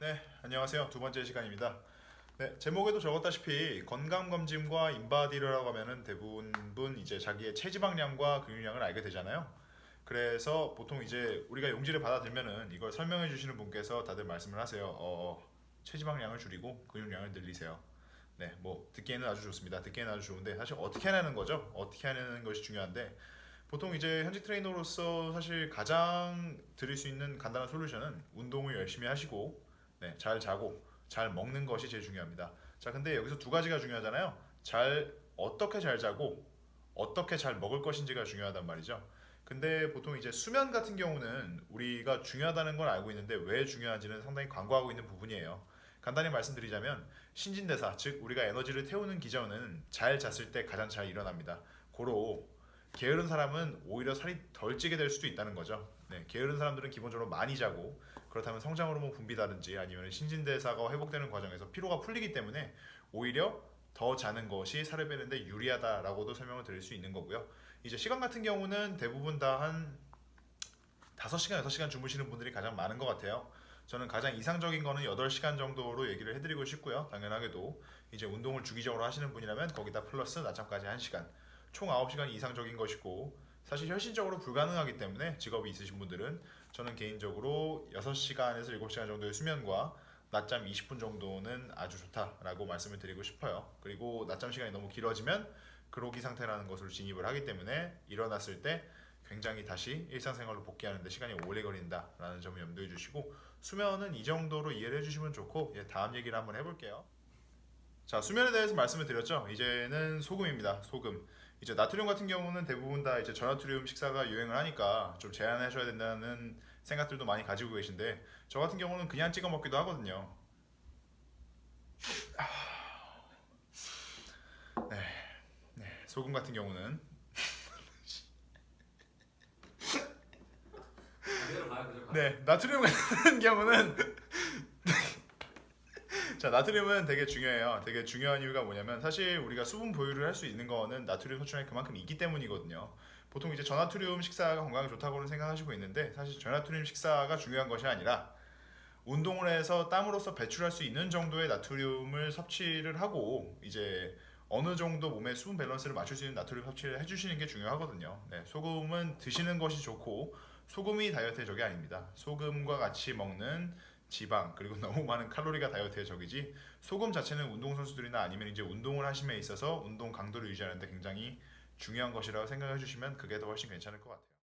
네, 안녕하세요. 두 번째 시간입니다. 네, 제목에도 적었다시피 건강검진과 인바디라고 하면은 대부분 이제 자기의 체지방량과 근육량을 알게 되잖아요. 그래서 보통 이제 우리가 용지를 받아들면은 이걸 설명해 주시는 분께서 다들 말씀을 하세요. 어, 체지방량을 줄이고 근육량을 늘리세요. 네, 뭐 듣기에는 아주 좋습니다. 듣기에는 아주 좋은데 사실 어떻게 하는 거죠? 어떻게 하는 것이 중요한데 보통 이제 현직 트레이너로서 사실 가장 드릴 수 있는 간단한 솔루션은 운동을 열심히 하시고 네, 잘 자고 잘 먹는 것이 제일 중요합니다. 자, 근데 여기서 두 가지가 중요하잖아요. 잘 어떻게 잘 자고 어떻게 잘 먹을 것인지가 중요하단 말이죠. 근데 보통 이제 수면 같은 경우는 우리가 중요하다는 걸 알고 있는데 왜 중요한지는 상당히 광고하고 있는 부분이에요. 간단히 말씀드리자면 신진대사, 즉 우리가 에너지를 태우는 기전은 잘 잤을 때 가장 잘 일어납니다. 고로 게으른 사람은 오히려 살이 덜 찌게 될 수도 있다는 거죠. 네, 게으른 사람들은 기본적으로 많이 자고 그렇다면 성장 호르몬 분비다든지 아니면 신진대사가 회복되는 과정에서 피로가 풀리기 때문에 오히려 더 자는 것이 살을 빼는데 유리하다라고도 설명을 드릴 수 있는 거고요. 이제 시간 같은 경우는 대부분 다 한 5시간, 6시간 주무시는 분들이 가장 많은 것 같아요. 저는 가장 이상적인 거는 8시간 정도로 얘기를 해드리고 싶고요. 당연하게도 이제 운동을 주기적으로 하시는 분이라면 거기다 플러스 낮잠까지 1시간. 총 9시간이 이상적인 것이고 사실 현실적으로 불가능하기 때문에 직업이 있으신 분들은 저는 개인적으로 6시간에서 7시간 정도의 수면과 낮잠 20분 정도는 아주 좋다라고 말씀을 드리고 싶어요. 그리고 낮잠 시간이 너무 길어지면 그로기 상태라는 것을 진입을 하기 때문에 일어났을 때 굉장히 다시 일상생활로 복귀하는데 시간이 오래 걸린다라는 점을 염두에 주시고 수면은 이 정도로 이해를 해주시면 좋고 예, 다음 얘기를 한번 해볼게요. 자 수면에 대해서 말씀을 드렸죠. 이제는 소금입니다. 소금. 이제 나트륨 같은 경우는 대부분 다 이제 저나트륨 식사가 유행을 하니까 좀 제한하셔야 된다는 생각들도 많이 가지고 계신데 저 같은 경우는 그냥 찍어 먹기도 하거든요. 아, 네, 네 소금 같은 경우는 네 나트륨 같은 경우는 자 나트륨은 되게 중요해요. 되게 중요한 이유가 뭐냐면 사실 우리가 수분 보유를 할 수 있는 거는 나트륨 섭취량이 그만큼 있기 때문이거든요. 보통 이제 저나트륨 식사가 건강에 좋다고는 생각하시고 있는데 사실 저나트륨 식사가 중요한 것이 아니라 운동을 해서 땀으로써 배출할 수 있는 정도의 나트륨을 섭취를 하고 이제 어느 정도 몸의 수분 밸런스를 맞출 수 있는 나트륨 섭취를 해주시는 게 중요하거든요. 네, 소금은 드시는 것이 좋고 소금이 다이어트의 적이 아닙니다. 소금과 같이 먹는 지방 그리고 너무 많은 칼로리가 다이어트의 적이지 소금 자체는 운동 선수들이나 아니면 이제 운동을 하심에 있어서 운동 강도를 유지하는데 굉장히 중요한 것이라고 생각해 주시면 그게 더 훨씬 괜찮을 것 같아요.